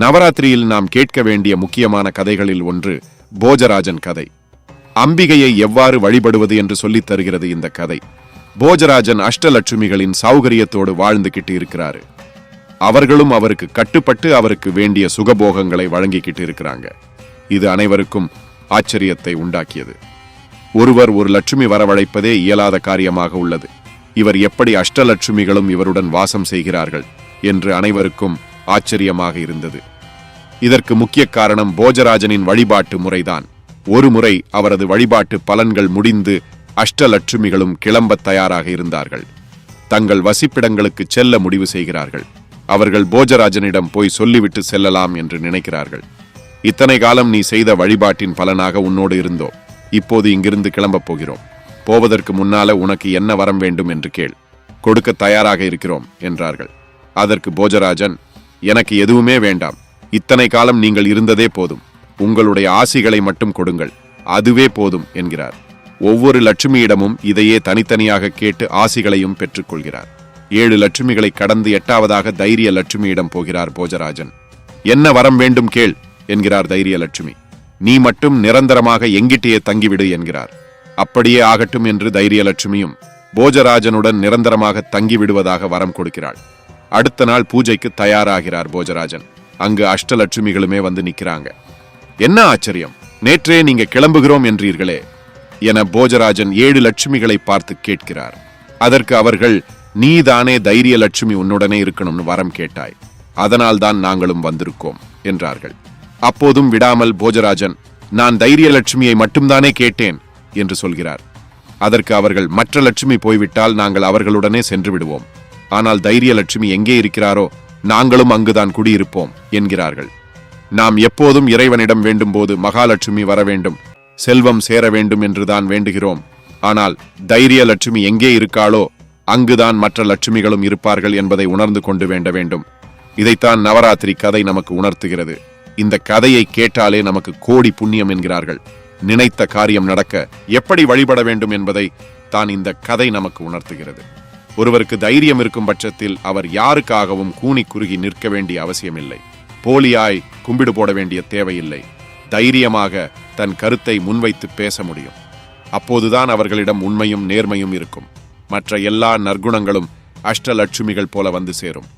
நவராத்திரியில் நாம் கேட்க வேண்டிய முக்கியமான கதைகளில் ஒன்று போஜராஜன் கதை. அம்பிகையை எவ்வாறு வழிபடுவது என்று சொல்லித் தருகிறது இந்த கதை. போஜராஜன் அஷ்டலட்சுமிகளின் சௌகரியத்தோடு வாழ்ந்துகிட்டு இருக்கிறாரு அவர்களும் அவருக்கு கட்டுப்பட்டு அவருக்கு வேண்டிய சுகபோகங்களை வழங்கிக்கிட்டு இருக்கிறாங்க இது அனைவருக்கும் ஆச்சரியத்தை உண்டாக்கியது. ஒருவர் ஒரு லட்சுமி வரவழைப்பதே இயலாத காரியமாக உள்ளது. இவர் எப்படி அஷ்டலட்சுமிகளும் இவருடன் வாசம் செய்கிறார்கள் என்று அனைவருக்கும் ஆச்சரியமாக இருந்தது. இதற்கு முக்கிய காரணம் போஜராஜனின் வழிபாட்டு முறைதான். ஒரு முறை அவரது வழிபாட்டு பலன்கள் முடிந்து அஷ்டலட்சுமிகளும் கிளம்பத் தயாராக இருந்தார்கள். தங்கள் வசிப்பிடங்களுக்கு செல்ல முடிவு செய்கிறார்கள். அவர்கள் போஜராஜனிடம் போய் சொல்லிவிட்டு செல்லலாம் என்று நினைக்கிறார்கள். இத்தனை காலம் நீ செய்த வழிபாட்டின் பலனாக உன்னோடு இருந்தோம் இப்போது இங்கிருந்து கிளம்பப் போகிறோம். போவதற்கு முன்னால உனக்கு என்ன வரம் வேண்டும் என்று கேள். கொடுக்க தயாராக இருக்கிறோம் என்றார்கள். அதற்கு போஜராஜன் எனக்கு எதுவுமே வேண்டாம். இத்தனை காலம் நீங்கள் இருந்ததே போதும். உங்களுடைய ஆசிகளை மட்டும் கொடுங்கள். அதுவே போதும் என்கிறார். ஒவ்வொரு லட்சுமியிடமும் இதையே தனித்தனியாக கேட்டு ஆசிகளையும் பெற்றுக்கொள்கிறார். ஏழு லட்சுமிகளை கடந்து எட்டாவதாக தைரிய லட்சுமியிடம் போகிறார் போஜராஜன். என்ன வரம் வேண்டும் கேள் என்கிறார் தைரிய லட்சுமி. நீ மட்டும் நிரந்தரமாக எங்கிட்டேயே தங்கிவிடு என்கிறார். அப்படியே ஆகட்டும் என்று தைரியலட்சுமியும் போஜராஜனுடன் நிரந்தரமாக தங்கிவிடுவதாக வரம் கொடுக்கிறாள். அடுத்த நாள் பூஜைக்கு தயாராகிறார் போஜராஜன். அங்கு அஷ்டலட்சுமிகளுமே வந்து நிக்கிறாங்க என்ன ஆச்சரியம்? நேற்றே நீங்க கிளம்புகிறோம் என்றீர்களே என போஜராஜன் ஏழு லட்சுமிகளை பார்த்து கேட்கிறார். அதற்கு அவர்கள் நீதானே தைரிய லட்சுமி உன்னுடனே இருக்கணும்னு வரம் கேட்டாய். அதனால் தான் நாங்களும் வந்திருக்கோம் என்றார்கள். அப்போதும் விடாமல் போஜராஜன் நான் தைரிய லட்சுமியை மட்டும்தானே கேட்டேன் என்று சொல்கிறார். அதற்கு அவர்கள் மற்ற லட்சுமி போய்விட்டால் நாங்கள் அவர்களுடனே சென்று விடுவோம் ஆனால் தைரியலட்சுமி எங்கே இருக்கிறாரோ நாங்களும் அங்குதான் குடியிருப்போம் என்கிறார்கள். நாம் எப்போதும் இறைவனிடம் வேண்டும் போது மகாலட்சுமி வர வேண்டும் செல்வம் சேர வேண்டும் என்றுதான் வேண்டுகிறோம். ஆனால் தைரிய லட்சுமி எங்கே இருக்காளோ அங்குதான் மற்ற லட்சுமிகளும் இருப்பார்கள் என்பதை உணர்ந்து கொண்டு வேண்ட வேண்டும். இதைத்தான் நவராத்திரி கதை நமக்கு உணர்த்துகிறது. இந்த கதையை கேட்டாலே நமக்கு கோடி புண்ணியம் என்கிறார்கள். நினைத்த காரியம் நடக்க எப்படி வழிபட வேண்டும் என்பதை தான் இந்த கதை நமக்கு உணர்த்துகிறது. ஒருவருக்கு தைரியம் இருக்கும் பட்சத்தில் அவர் யாருக்காகவும் கூனி குறுகி நிற்க வேண்டிய அவசியமில்லை. போலியாய் கும்பிடு போட வேண்டிய தேவையில்லை. தைரியமாக தன் கருத்தை முன்வைத்து பேச முடியும். அப்போதுதான் அவர்களிடம் உண்மையும் நேர்மையும் இருக்கும். மற்ற எல்லா நற்குணங்களும் அஷ்டலட்சுமிகள் போல வந்து சேரும்.